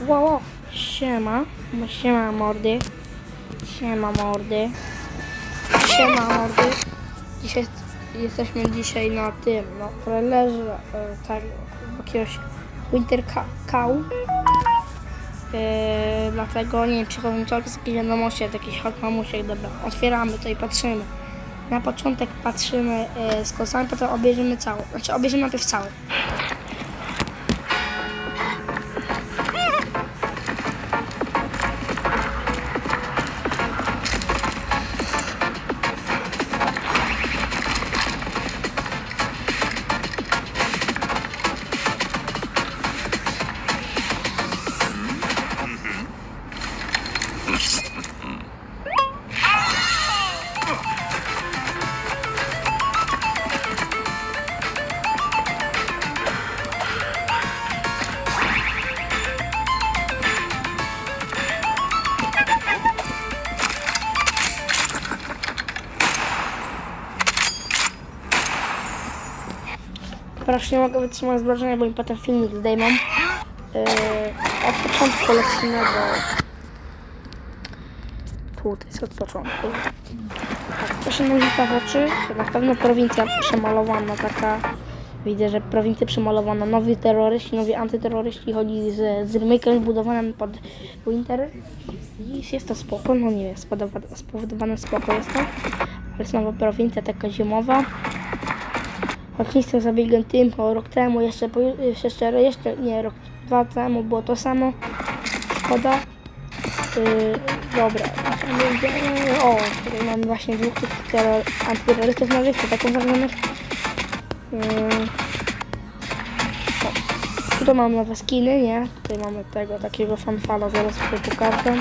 Wow, wow. Siema. Siema mordy. Siema mordy. Siema mordy. Dzisiaj jest- jesteśmy dzisiaj na tym, na trailerze e, tak, jakiegoś Winter Cow. E, dlatego nie wiem, czy to jest jakieś wiadomości, jakiś hot mamusiek, dobra, otwieramy to i patrzymy. Na początek patrzymy e, z kosami, potem obejrzymy cały. Znaczy obejrzymy najpierw cały. Proszę, nie mogę wytrzymać zbliżenia, bo mi potem filmik zdejmą. Yy, od początku lecimy do... Tu, to jest od początku. Tak, proszę rzuca w oczy, na pewno prowincja przemalowana taka... Widzę, że prowincję przemalowano nowi terroryści, nowi antyterroryści, chodzi z, z remake'em zbudowanym pod Winter. I jest to spoko, no nie wiem, spowodowane spoko jest to. Ale jest nowa prowincja taka zimowa. Ochnictwo zabiegiem tym, o rok temu, jeszcze, jeszcze, jeszcze, nie, rok, dwa temu było to samo. Szkoda. Yy, dobra. O, tutaj mamy właśnie dwóch tych terror, antyterrorystów nowych, to tak uważanych. Yy. O, Tutaj mamy nowe skiny, nie? Tutaj mamy tego takiego fanfala, zaraz tutaj pokażę.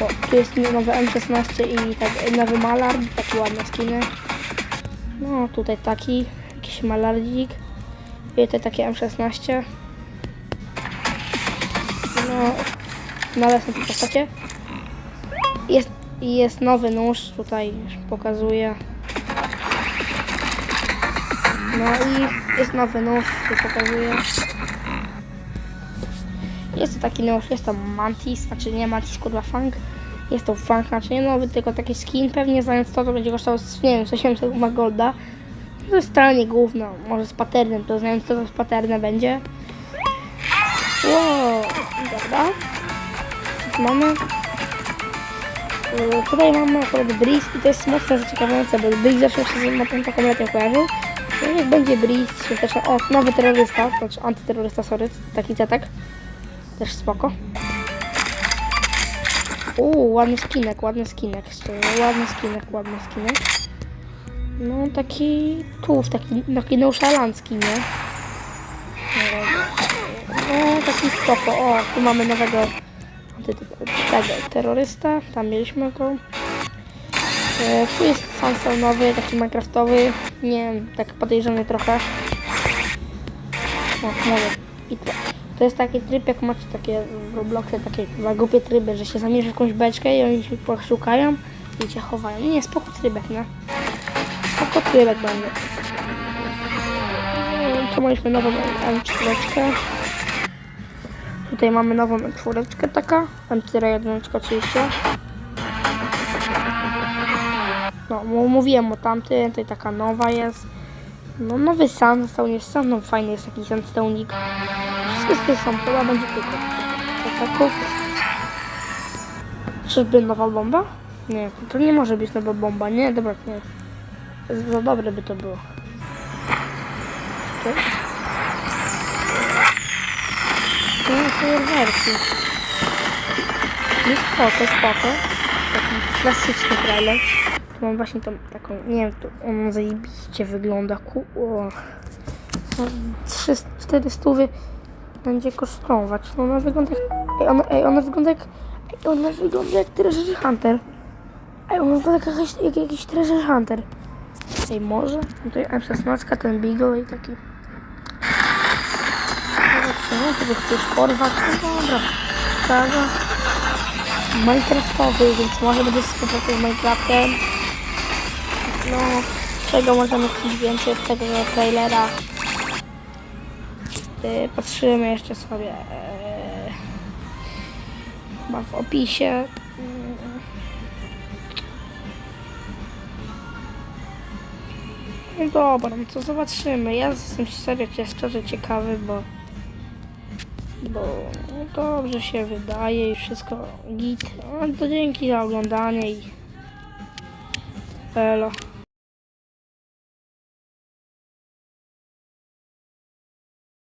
O, tu jest nowe M16 i tak, nowy malar, takie ładne skiny. No, tutaj taki, jakiś malardzik. I takie M16. No, nowe są tu postacie. Jest, jest nowy nóż, tutaj już pokazuję. No i jest nowy nóż, tu pokazuję. Jest to taki nóż, jest to Mantis, znaczy nie Mantis, kurwa Funk. Jest to Funk, znaczy nie nowy, tylko taki skin, pewnie znając to, to będzie kosztował, nie wiem, z 800 ma golda. To jest totalnie gówno, może z paternem, to znając to, to z paternem będzie. Wow, dobra. Mamy? Yy, Tutaj mamy akurat Breeze i to jest mocno zaciekawiające, bo Breeze zawsze się z mapą taką lepiej kojarzył. No jak będzie Breeze, świąteczny, o, nowy terrorysta, znaczy antyterrorysta, sorry, taki cetek. Też spoko. Uuu, ładny skinek, ładny skinek, ładny skinek, ładny skinek. No taki tułów, taki, taki nonszalancki, nie? No taki spoko, o, tu mamy nowego tego, terrorysta, tam mieliśmy go. E, tu jest Sansel nowy, taki minecraftowy, nie wiem, tak podejrzany trochę. O, mówię. I to, to jest taki tryb, jak macie takie w Robloxie, takie chyba głupie tryby, że się zamierza w jakąś beczkę i oni się poszukają i cię chowają. Nie, spoko trybek, nie? Spoko trybek będzie. No, Tu mieliśmy nową M4. Tutaj mamy nową M4 taka. M4 oczywiście. No, mówiłem o tamtym, tutaj taka nowa jest. No, nowy Sandstone jest sam, no fajny jest taki Sandstone'ik. Wszystkie są, chyba będzie tylko. Ataków. Czyżby nowa bomba? Nie, to nie może być nowa bomba, nie, dobra, nie. Za dobre by to było. To Nie, fajerwerki. No spoko, spoko. Taki klasyczny trailer. Tu mam właśnie tą taką, nie wiem, tu on zajebiście wygląda. Ku, o. No, 3, 4 stówy będzie kosztować. No ona wygląda jak, ej, ona, ej, ona wygląda jak, ej, ona wygląda jak Treasure Hunter. Ej, ona wygląda jak, jakaś, jak jakiś Treasure Hunter. Ej, może? No Tutaj M16, ten Beagle i taki... No, tego chcesz porwać? No dobra. Czego? Minecraftowy, więc może będzie współpracował z Minecraftem. No, czego możemy chcieć więcej od tego trailera? Patrzymy jeszcze sobie. Yy, chyba w opisie. No dobra, no to zobaczymy. Ja jestem serio szczerze ciekawy, bo bo dobrze się wydaje i wszystko git. No to dzięki za oglądanie i elo.